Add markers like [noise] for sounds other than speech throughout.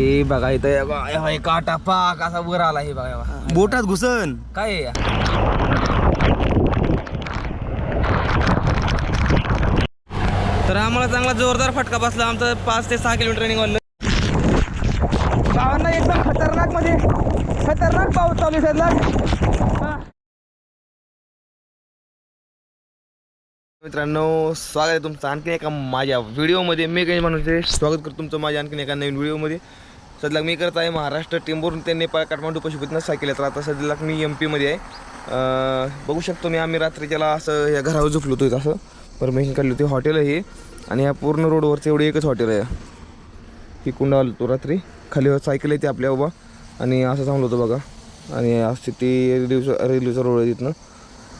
हे बघा इथं काटा पाक असा वर आला हे बघा. बोटात घुसन. काय? तर आम्हाला चांगला जोरदार फटका बसला आमचं पाच ते सहा किलोमीटर रनिंग वाढलं गावांना एकदम खतरनाकमध्ये खतरनाक पाऊस चालू आहे मित्रांनो स्वागत आहे तुमचं आणखी एका माझ्या व्हिडिओमध्ये मी काही म्हणून स्वागत करतो तुमचं माझ्या आणखीन एका नवीन व्हिडिओमध्ये सध्या मी करत आहे महाराष्ट्र टेंबूरून ते नेपाळ काठमांडू पशुपतीनं सायकल तर आता सध्याला मी एम पीमध्ये आहे. बघू शकतो मी आम्ही रात्रीच्याला असं या घरावर झोपलो होतो असं. परमिशन काढली होती. हॉटेल आहे आणि या पूर्ण रोडवरचं एवढं एकच हॉटेल आहे. ही कुंड आलो होतो रात्री. खाली हो सायकल येते आपल्या बाबा आणि असं थांबलो होतो बघा. आणि असते ती रेल्वेचा रेल्वेचा रोड आहे तिथनं.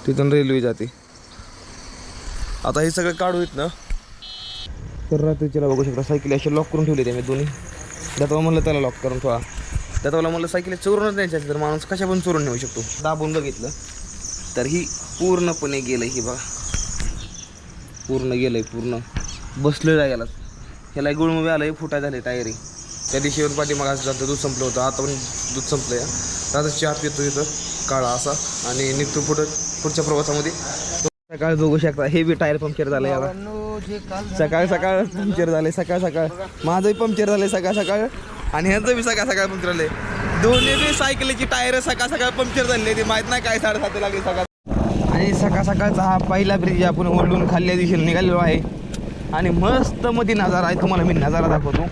तिथून रेल्वे जाते. आता हे सगळं काढू येत ना तर रात्रीच्याला बघू शकता सायकल असे लॉक करून ठेवले ते मी दोन्ही. दातावा म्हणलं त्याला लॉक करून ठेवा. दातावाला म्हणलं सायकल चोरूनच न्यायची तर माणूस कशा पण चोरून नेऊ शकतो? दाबून बघितलं. तर ही पूर्णपणे गेलं ही बघा. पूर्ण गेलंय पूर्ण. बसलेला जायला ह्याला गुळमुळे आलं फुटाय झाले टायरी. त्या दिवशी येऊन पाठीमाग मग जातं दूध संपलं होतं. आता पण दूध संपलं या आता चहा पितो इथं काळा असा. आणि निघतो पुढं पुढच्या प्रवासामध्ये. सकाळ बघू शकता. हे बी टायर पंक्चर झालं याला. सकाळ सकाळ पंक्चर झाले सकाळ सकाळ. माझंही पंक्चर झाले सकाळ सकाळ. आणि ह्यांचं बी सकाळ सकाळ पंक्चर झाले दोन्ही बी सायकलीची टायर सकाळ सकाळ पंक्चर झाले ते माहीत नाही काय साडेसात लागले सकाळ. आणि सकाळ सकाळचा हा पहिला ब्रिज आपण ओरडून खाल्ल्या दिवशी निघालेलो आहे. आणि मस्त मध्ये नजारा आहे. तुम्हाला मी नजारा दाखवतो.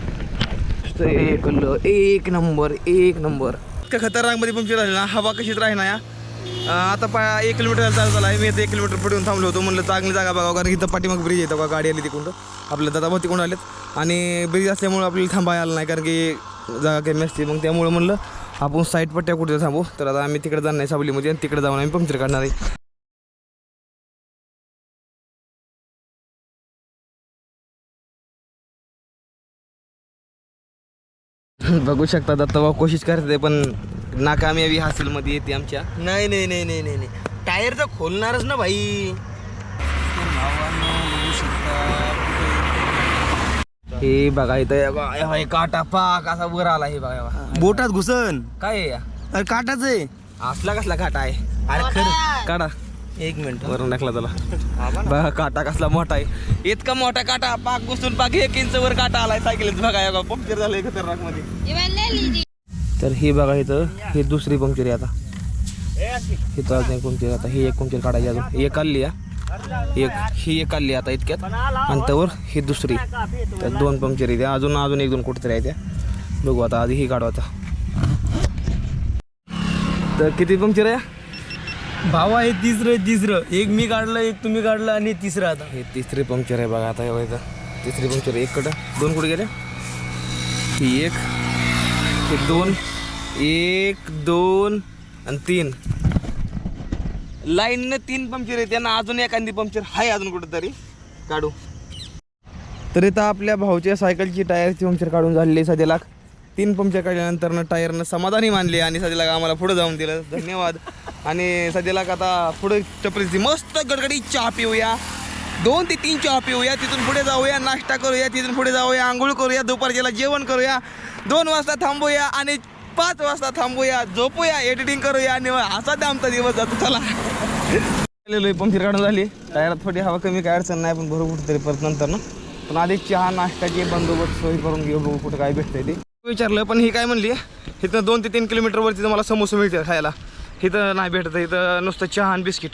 एक ल एक नंबर एक नंबर. इतकं खतरनाकमध्ये पंक्चर झाले ना हवा कशीच राही ना या. आता पा एक किलोमीटर चालू झाला आहे मी आता एक किलोमीटर पडून थांबलो होतो. म्हणलं चांगली जागा बघावं कारण इथं पाठीमाग ब्रिज येतो का गाडी आली तिकडून. आपल्या दादा तिकडून आलेत. आणि ब्रिज असल्यामुळे आपल्याला थांबायला आलं नाही कारण की जागा कमी असते. मग त्यामुळे म्हणलं आपण साईड पट्ट्या कुठे थांबू. तर आता आम्ही तिकडे जाणार नाही सावलीमध्ये. आणि तिकडे जाऊन आम्ही पंक्चर काढणार आहे. [laughs] बघू शकता दत्ताभाऊ कोशिश करते पण नाकामयाबी हासिलमध्ये येते आमच्या. नाही नाही नाही नाही नाही नाही. टायर तर खोलणारच ना भाई. हे बघा इथं बघा, हे बघा, काटा पाक असा वर आला हे बघा हे बघा. बोटात घुसन. काय आहे या? अरे काटाच आहे. असला कसला काटा आहे? अरे खरं काढा. एक मिनिट. वरून टाकला त्याला. बघा काटा कसला मोठा आहे. इतका मोठा काटा पाक घुसून पाक एक इंच वर काटा आलाय. सायकलीत बघा बघा पंक्चर झालंय खतरनाकमध्ये तर हे बघा इथं हे दुसरी पंक्चर आहे आता. इथं अजून एक पंक्चर आता. ही एक पंक्चर काढायची अजून. एक काढली या एक ही एक काढली आता इतक्यात. आणि त्यावर ही दुसरी. तर दोन पंक्चर आहे त्या अजून अजून एक दोन कुठेतरी आहे त्या बघू आता आधी ही काढू आता. तर किती पंक्चर आहे भावा आहे तिसरं तिसरं. एक मी काढलं एक तुम्ही काढलं आणि तिसरं आता. हे तिसरे पंक्चर आहे बघा आता हे तिसरी पंक्चर एक कडं दोन कुठे गेले? ही एक. एक दोन. एक दोन आणि तीन. लाईननं तीन पंक्चर येते त्यांना अजून एखादी पंक्चर आहे अजून कुठं तरी काढू. तर इथं आपल्या भाऊच्या सायकलची टायरची पंक्चर काढून झालेली सध्या लाख तीन पंक्चर काढल्यानंतर टायरनं समाधानी मानले आणि सध्याला आम्हाला पुढे जाऊन दिलं. धन्यवाद. आणि सध्याला आता पुढे चपलीची मस्त गडगडी चहा पिऊया. दोन ते तीन चहा पिऊया. तिथून पुढे जाऊया. नाश्ता करूया. तिथून पुढे जाऊया. आंघोळ करूया. दुपारच्याला जेवण करूया. दोन वाजता थांबूया आणि पाच वाजता थांबूया झोपूया एडिटिंग करूया आणि असा द्या आमचा दिवस जातो. चला. पंक्चर काढून झाली. टायरात थोडी हवा कमी काय अडचण नाही पण भरपूर तरी परत नंतर ना. पण आधी चहा नाश्त्याची बंदोबस्त सोय करून घेऊ बघू कुठं काय भेटतंय ते. विचारलं पण ही काय म्हणली? इथं दोन ते तीन किलोमीटरवरती तुम्हाला समोसा मिळते खायला. इथं नाही भेटत इथं नुसतं चहा आणि बिस्किट.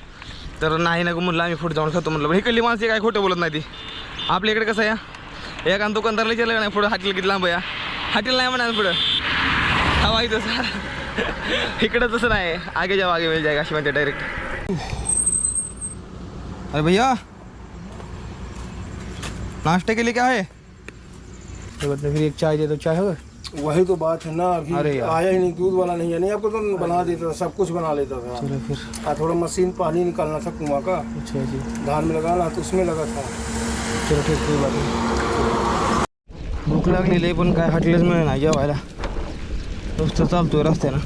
तर नाही ना म्हणलं आम्ही पुढे जाऊन खातो म्हणलं. पण इकडली माणसं काय खोटं बोलत नाही ती. आपल्या इकडे कसं या एका दुकानदारला गेलं नाही पुढं हाटील किती लांब या हाटील नाही म्हणा पुढं हवा इथं सर। इकडं तसं नाही आगे जाऊ आगे मिल जाएगा अशी म्हणते डायरेक्ट अरे भैया नाश्ते के लिए क्या है? तो मतलब फिर एक चाय दे दो चाय होगा वही तो बात है ना अभी अरे आया ही नहीं दूध वाला नहीं है। नहीं आपको तो बना देता था सब कुछ बना लेता था। चलो फिर। आ, थोड़ा मशीन पानी निकालना था कुआँ का। अच्छा जी। धान में लगाना तो उसमें लगा था। चलो ठीक कोई बात नाही। भूक लागलेली आहे पण काय हॉटेलच मिळेल ना जेवायला. नुसतं चालतोय रस्त्यानं.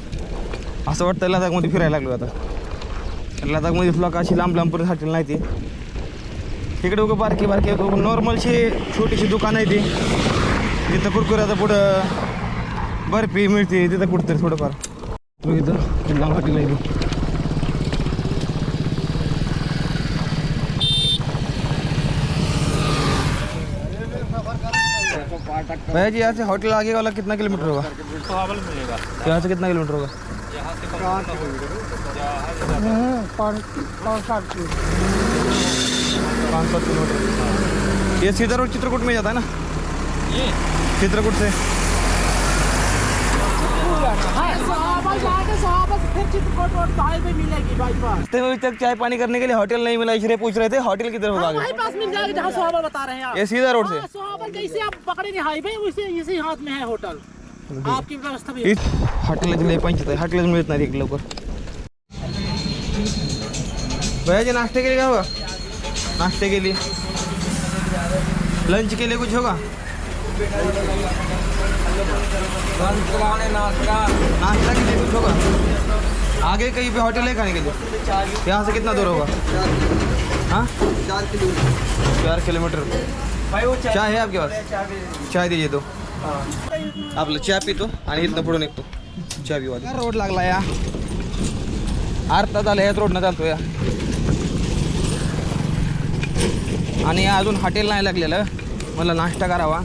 असं वाटतं लदाखमध्ये फिरायला लागलो आता. लदाखमध्ये फ्लॉक अशी लांब लांबपर्यंत हॉटेल नाही ती इकडे उगं बारकी बारकी नॉर्मलशी छोटीशी दुकान आहे ती. तिथं कुरकुऱ्याचं पुढं बर्फी मिळते तिथं कुठतरी थोडंफार. तू इथं लांब हॉटेल आहे भैया जी यहाँ से होटल आगे वाला कितना किलोमीटर होगा? यहाँ से कितना किलोमीटर होगा? पाँच सात किलोमीटर। ये सीधा रोड चित्रकूट में जाता है ना? ये? चित्रकूट से। रास्ते में अभी तक चाय पानी करने के लिए होटल नहीं मिला इसलिए पूछ रहे थे होटल किधर होगा आगे वहीं पास मिल जाएगा जहाँ सोहाबल बता रहे हैं आप। ये सीधा रोड से। हाँ, सोहाबल जैसे आप पकड़ेंगे हाईवे वैसे इसी हाथ में है होटल। आपकी व्यवस्था भी हॉटेल लय पंचायत आहे हॉटेलच मिळत नाही एक लवकर भैया जी नाश्ते के लिए क्या होगा? नाश्ते के लिए। लंच के लिए कुछ होगा? नाश्ता के लिए कुछ होगा आगे कहीं पे होटल है खाने के लिए? यहाँ से कितना दूर होगा? हाँ? चार किलोमीटर। चाय है आपके पास? चाय दीजिए तो। आपलं चहा पितो आणि इथनं पुढे निघतो. चहा पिवा रोड लागला या? अर्धा झाला याच रोडनं चालतो या. आणि अजून हॉटेल नाही लागलेलं. मला नाश्ता करावा.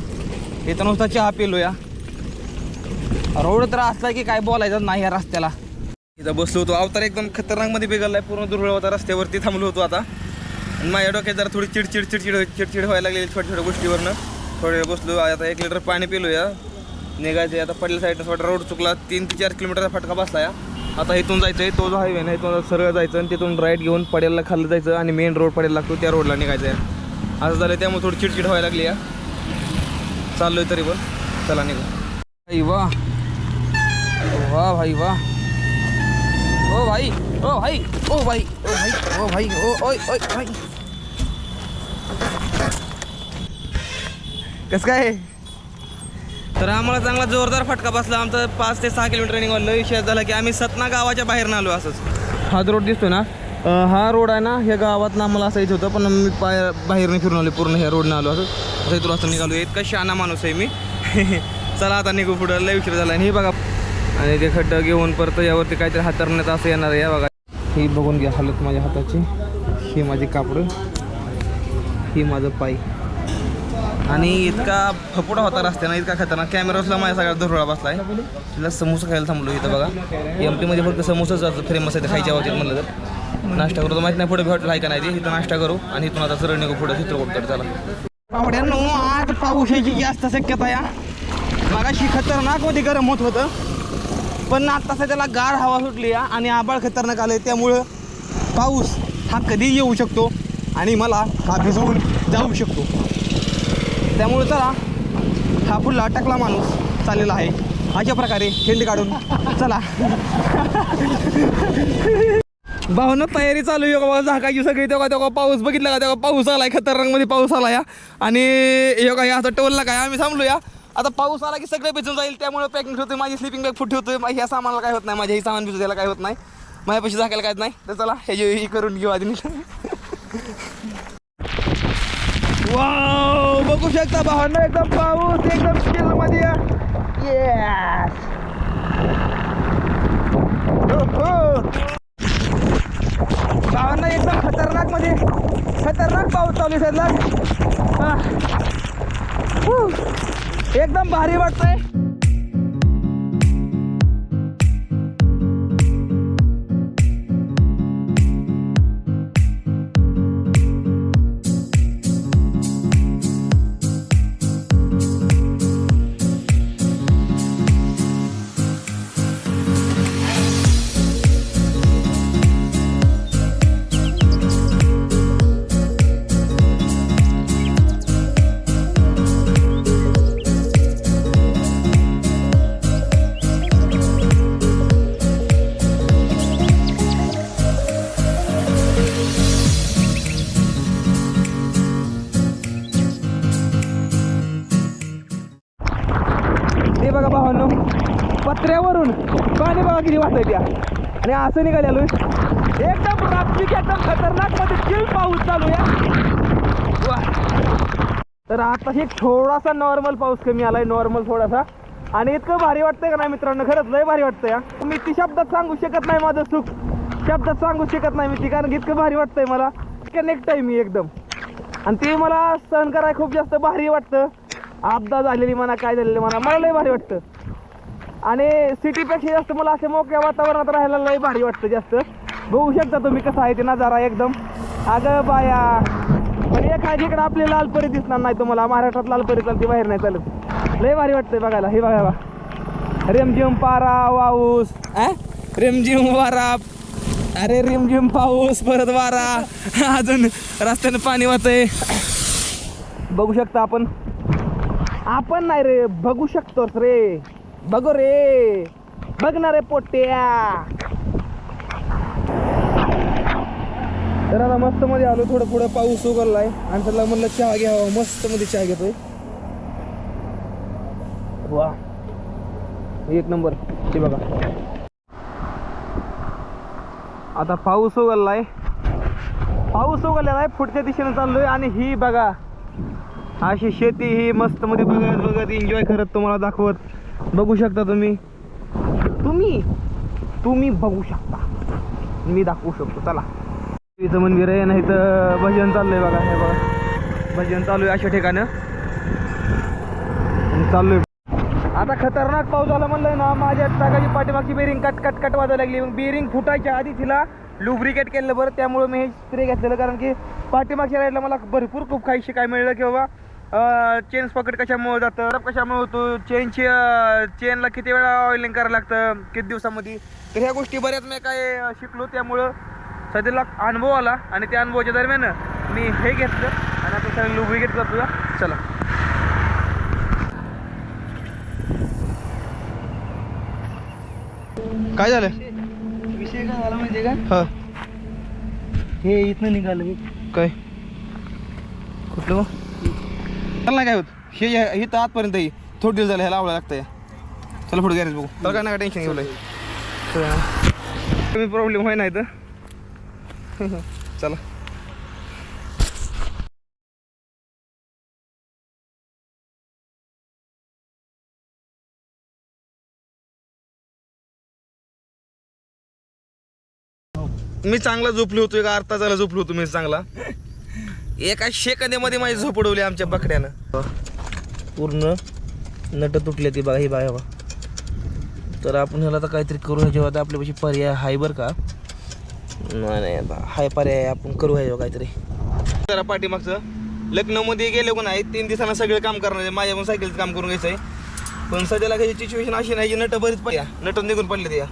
इथं नुसता चहा पिलो या रोड तर असला की काय बोलायचं नाही या रस्त्याला. इथं बसलो होतो. अवतार एकदम खतरनाकमध्ये बिघडलाय. पूर्ण दुर्बळ होता. रस्त्यावरती थांबलो होतो आता. आणि माझ्या डोक्यात जरा थोडी चिडचिड चिडचिड चिडचिड व्हायला लागलेली छोट्या छोट्या गोष्टीवरनं. थोडे वेळ बसलो. आता एक लिटर पाणी पिलो या निघायचे आता पडल्या साईडनं थोडा रोड चुकला. तीन ते चार किलोमीटरचा फटका बसला या आता इथून जायचं आहे तो जो हायवे नाही इथून सरळ जायचं आणि तिथून राईट घेऊन पडेलला खाल्लं जायचं आणि मेन रोड पडेल लागतो. त्या रोडला निघायचं आहे असं झालं. त्यामुळे थोडी चिडचिड व्हायला लागली या चाललोय तरी पण. चला निघू. भाई वाह भाई वाह। ओ भाई ओ भाई ओ भाई ओ भाई ओ भाई ओ ओय ओय भाई। कसं काय? तर आम्हाला चांगला जोरदार फटका बसला. आमचा पाच ते सहा किलोमीटर निघालं विषय झाला की आम्ही सतना गावाच्या बाहेर आलो असंच. हा रोड दिसतोय ना हा रोड आहे ना ह्या गावात ना आम्हाला असायचं होतं पण मी पाय बाहेरने फिरून आलो पूर्ण ह्या रोडनं आलो असं. असं इथून असं निघालो. इतका शहाणा माणूस आहे मी. [laughs] चला आता निघू पुढं. लय उशीर झाला. आणि हे बघा आणि ते खड्डं घेऊन परत यावरती काहीतरी हातरण्यात असं येणार आहे. या बघा. ही बघून घ्या हालत माझ्या हाताची. ही माझी कापडं. ही माझं पाय. आणि इतका फपुडा होता रस्त्यानं इतका खतरनाक. कॅमेरासला माझ्या सगळ्यात धुरळा बसलाय. तिला समोसा खायला थांबलो इथं बघा. एम पीमध्ये फक्त समोसाच फेमस आहे ते खायच्या बाबतीत म्हणलं तर. नाश्ता करू तर माहीत नाही पुढे भेटलं आहे का नाही ते. इथं नाश्ता करू आणि इथून आता सरळ निघू पुढे चित्रकूटकडे चला. पावड्यांनो आज पाऊस यायची जास्त शक्यता या. मागाशी खतरनाकमध्ये गरम होत होतं. पण आत्ता त्याला गार हवा सुटली आणि आबाळ खतरनाक आलं त्यामुळं पाऊस हा कधीही येऊ शकतो आणि मला हा भिजवून जाऊ शकतो. त्यामुळे चला हा फुल्ला टाकला माणूस चाललेला आहे. अशा प्रकारे खेंडी काढून चला. भावना तयारी चालू आहे बघा झाकायची सगळी. तेव्हा तेव्हा पाऊस बघितला का? तेव्हा पाऊस आलाय खतरनाकमध्ये पाऊस आला या आणि योगा या असं टोलला काय? आम्ही थांबलो या आता पाऊस आला की सगळे भिजून जाईल त्यामुळे पॅकिंग होते माझी स्लिपिंग बॅग फुटी होते. ह्या सामानाला काय होत नाही माझ्या हे सामान भिजू त्याला काय होत नाही. माझ्यापाशी झाकायला काय नाही. तर चला हे जे हे करून घेऊ आधी. वाव बघू शकता भावांना एकदम पाऊस एकदम स्किलमध्ये. येस भावांना एकदम खतरनाकमध्ये. खतरनाक पाऊस चालू आहे सध्या एकदम भारी वाटतंय. कसं असं निघालेलो एकदम रापचिक एकदम खतरनाकमध्ये चिल पाऊस चालू या तर आता हे थोडासा नॉर्मल पाऊस कमी आलाय नॉर्मल थोडासा. आणि इतकं भारी वाटतंय का नाही मित्रांनो? खरंच लय भारी वाटतंय या मी ती शब्दात सांगू शकत नाही माझं सुख. शब्दात सांगू शकत नाही मी ती कारण की इतकं भारी वाटतंय मला. कनेक्ट आहे मी एकदम. आणि ते मला सहन करायला खूप जास्त भारी वाटतं. आपदा झालेली म्हणा काय झालेली म्हणा मला लय भारी वाटतं. आणि सिटीपेक्षा जास्त मला असे मोकळ्या वातावरणात राहायला लय भारी वाटतं जास्त. बघू शकता तुम्ही कसं आहे ते नजारा एकदम. अगं बाया. पण एखादी इकडे आपली लाल परी दिसणार नाही तुम्हाला महाराष्ट्रात लाल परी चालते बाहेर नाही चालत. लय भारी वाटतंय बघायला. हे बघा बघा. रिमझिम पारा वाऊस. अ? रिमझिम वारा. अरे रिमझिम पाऊस परत वारा. अजून रस्त्यानं पाणी वाहतंय. बघू शकता आपण. आपण नाही रे बघू शकतोस रे. बघू रे. बघ ना रे पोट्या. तर आता मस्त मध्ये आलो थोडं पुढं पाऊस उघडलाय. आणि त्याला म्हणलं चहा घ्यावा मस्त मध्ये चहा घेतोय. वा. एक नंबर. ते बघा. आता पाऊस उघडलाय. पाऊस उघडलेला आहे पुढच्या दिशेने चाललोय. आणि ही बघा अशी शेती ही मस्त मध्ये बघत बघत एन्जॉय करत तुम्हाला दाखवत. बघू शकता तुम्ही. तुम्ही? तुम्ही बघू शकता. मी दाखवू शकतो चला. इथं मंदिर आहे नाही तर भजन चाललंय बघा हे बघा. भजन चालू आहे अशा ठिकाणं. आणि चाललोय. आता खतरनाक पाऊस आला म्हणलंय ना माझ्या टाकाची पाठीमागची बेरिंग कट कट कट वाजायला लागली. मग बेरिंग फुटायच्या आधी तिला लुब्रिकेट केलं बरं. त्यामुळे मी हे स्प्रे घेतलेलं कारण की पाठीमागच्या राईडला मला भरपूर खूप काही शिकाय मिळलं की बाबा चेन पॉकेट कशामुळे जातं? रब कशामुळे होतो? चेनची चेनला किती वेळा ऑइलिंग करायला लागतं? किती दिवसामध्ये? तर ह्या गोष्टी बऱ्याच मी काय शिकलो. त्यामुळं सध्याला अनुभव आला आणि त्या अनुभवाच्या दरम्यान मी हे घेतलं आणि आता सगळं लुब्रिकेट करतो चला. काय झालं? विषय काय झाला माहितीये का? हा. हे इथनं निघालं काय? कुठलं? मग काय होत? हे हे तर आजपर्यंत येईल थोडी दिवस झालं ह्याला आवडा लागतंय. चला पुढे गॅरेज बघू. तर काय ना टेन्शन घेऊ कमी प्रॉब्लेम होय नाही तर. [laughs] चला. मी चांगला झोपलो होतो एक अर्धा झाला झोपलो होतो मी चांगला. एका शेकंदेमध्ये माझी झोप उडवली आमच्या बकड्यानं पूर्ण नट तुटले ती बघा ही बघा बा. तर आपण ह्याला तर काहीतरी करू ह्याच्या आता आपल्यापाशी पर्याय हाय बरं का. नाही नाही हाय पर्याय आपण करू ह्याच्यावर काहीतरी. जरा पाठीमागचं. लग्नमध्ये गेले पण आहे तीन दिवसांना सगळं काम करणार आहे माझ्या पण सायकलचं काम करून घ्यायचं आहे पण सध्याला काही सिच्युएशन अशी नाही जी नट बरीच पाहिजे नट निघून पडले त्या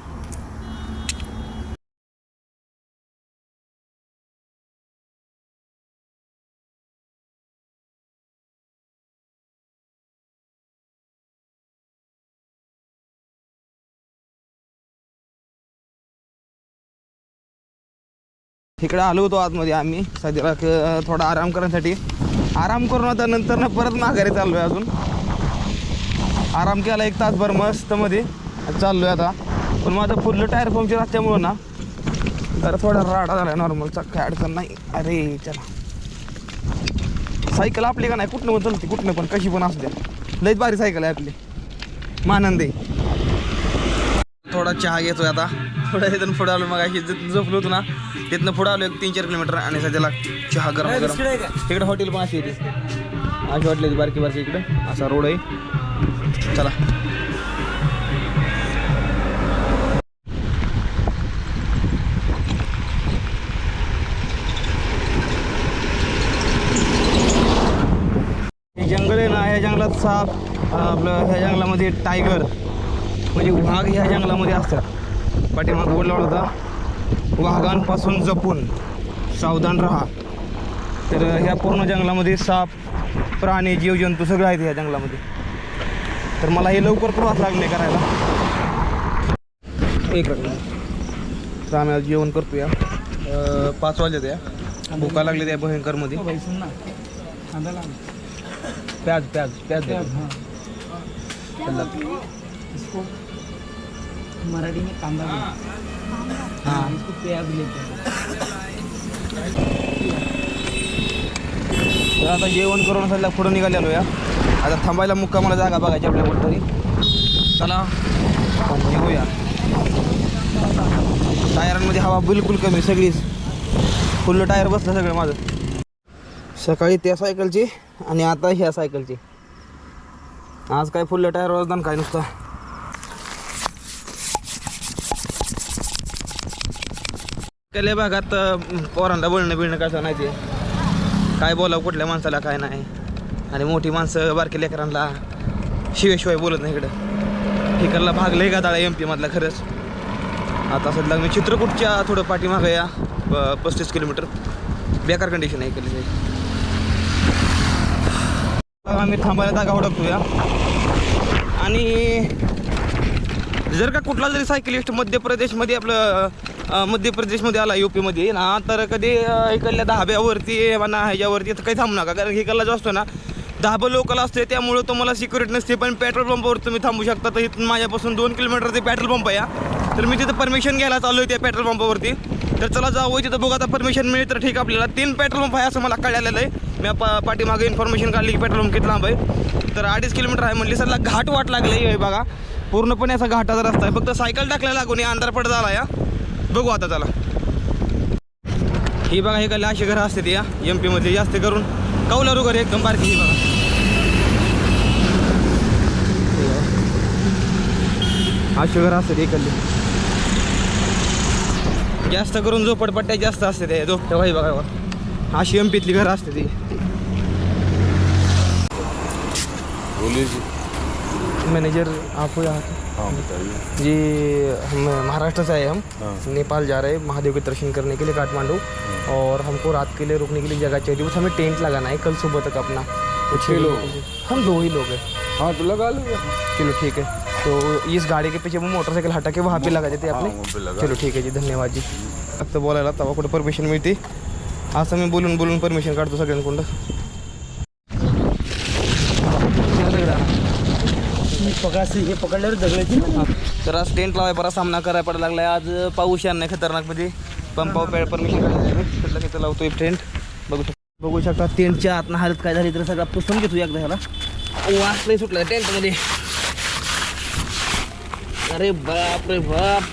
इकडे आलो होतो आतमध्ये आम्ही. सध्याला क- थोडा आराम करण्यासाठी. आराम करून आता नंतर ना परत माघारी चाललो आहे अजून. आराम केला एक तासभर मस्त मध्ये चाललो आहे आता. पण माझं फुडलं टायर पंक्चर असल्यामुळं ना तर थोडा राडा झाला नॉर्मल काय अडचण नाही. अरे चला. सायकल आपली का नाही? कुठनं पण चालते कुठनं पण. कशी पण असू द्या. लईच भारी सायकल आहे आपली. मानंदे. थोडा चहा घेतोय आता. थोडा इथून पुढे आलो मग अशी झोपलो होतो ना तिथनं पुढे आलो एक तीन चार किलोमीटर आणि सध्याला चहा गरम गरम. इकडे हॉटेल पण अशी येते अशी हॉटेल बारकी बारकी इकडे. असा रोड आहे. चला. हे जंगल आहे ना ह्या जंगलात साप आपलं ह्या जंगलामध्ये टायगर म्हणजे वाघ ह्या जंगलामध्ये असतात. पाठीमाग बोर्ड लावला होता वाघांपासून जपून सावधान राहा. तर ह्या पूर्ण जंगलामध्ये साप प्राणी जीवजंतू सगळं आहेत ह्या जंगलामध्ये. तर मला हे लवकर प्रवास लागले करायला. एक तर आम्ही आज जेवण करतोया. अं, पाच वाजले त्या भुका लागले त्या भयंकरमध्ये प्याज प्याज प्याज द्या. हाँ मराठी में कांदा बोलते हाँ इसको प्याज लेते हैं तर आता जेवण करून सध्या पुढं निघालेलो या. आता थांबायला मुक्कामाला जागा बघायची आपल्या कुठतरी चला घेऊया टायरांमध्ये हवा बिलकुल कमी सगळीच. फुल्ल टायर बसलं सगळं माझं. सकाळी त्या सायकलची आणि आता ह्या सायकलची आज काय फुल्ल टायर वजन काय नुसतं? केल्या भागात पोरांना बोलणं बिळणं कसं नाही ते काय बोलावं कुठल्या माणसाला काय नाही. आणि मोठी माणसं बारकी लेकरांना शिवेशिवाय बोलत नाही इकडं. ठिकाणला भाग लय गादाळा एम पीमधला खरंच. आता सध्या मी चित्रकूटच्या थोडं पाठीमागं या प- पस्तीस किलोमीटर. बेकार कंडिशन आहे इकडे आम्ही थांबायला जागा ओळखतो या आणि जर का कुठला जरी सायकलिस्ट मध्य प्रदेशमध्ये आपलं मध्य प्रदेशमध्ये आला यू पीमध्ये ना तर कधी इकडल्या धाब्यावरती म्हणा ह्याच्यावरती तर काही थांबू नका. कारण इकडला जो असतो ना धाबं लोकल असते त्यामुळं तुम्हाला सिक्युरिटी नसते पण पेट्रोल पंपावर तुम्ही थांबू शकता. तर इथून माझ्यापासून दोन किलोमीटर ते पेट्रोल पंप आहे तर मी तिथं परमिशन घ्यायला चालू आहे त्या पेट्रोल पंपावरती तर चला जावं तिथं बघू. आता परमिशन मिळेल तर ठीक आपल्याला. तीन पेट्रोल पंप आहे असं मला कळलेलं आहे. मी पा पाठीमागे इन्फॉर्मेशन काढली की पेट्रोल पंप किती लांब आहे. तर अडीच किलोमीटर आहे म्हणली सरला घाट वाट लागली आहे बघा. पूर्णपणे असा घाटाचा रस्ता आहे. फक्त सायकल टाकल्या लागून हे अंधार पडत आला या बघू आता त्याला ही बघा हे काय अशी घरं असते ती या एम पीमध्ये जास्त करून. कौलारू घर एकदम बारकी ही बघा. अशी घरं असते ती इकडली. जास्त करून झोपडपट्ट्या जास्त असते ते झोप तेव्हा ही बघा. अशी एम पीतली घरं असते ती मैनेजर आप हो? हाँ बताइए। जी हम महाराष्ट्र से आए हम। हाँ। नेपाल जा रहे हैं महादेव के दर्शन करने के लिए काठमांडू। और हमको रात के लिए रुकने के लिए जगह चाहिए बस हमें टेंट लगाना है कल सुबह तक अपना। छः लोग? हम दो ही लोग हैं। हाँ तो लगा लो चलो ठीक है। तो इस गाड़ी के पीछे वो मोटरसाइकिल हटा के वहाँ पे लगा देते हाँ आपने चलो ठीक आहे जी धन्यवाद जी। फक्त बोलायला तेव्हा कुठं परमिशन मिळते असं मी बोलून बोलून परमिशन काढतो सगळ्यांकडं असं हे पकडल्यावर दगडायची ना तर आज टेंट लावाय बरा सामना करायला पडायला लागलाय. आज पाऊस यार नाही खतरनाकमध्ये. पंपावर परमिशन काढायला तिथं लावतोय टेंट बघू शकता. बघू शकता टेंटच्या आतनं हालत काय झाली तर सगळा पुसून घेतो एकदा ह्याला. वास नाही सुटला टेंटमध्ये अरे बाप रे बाप.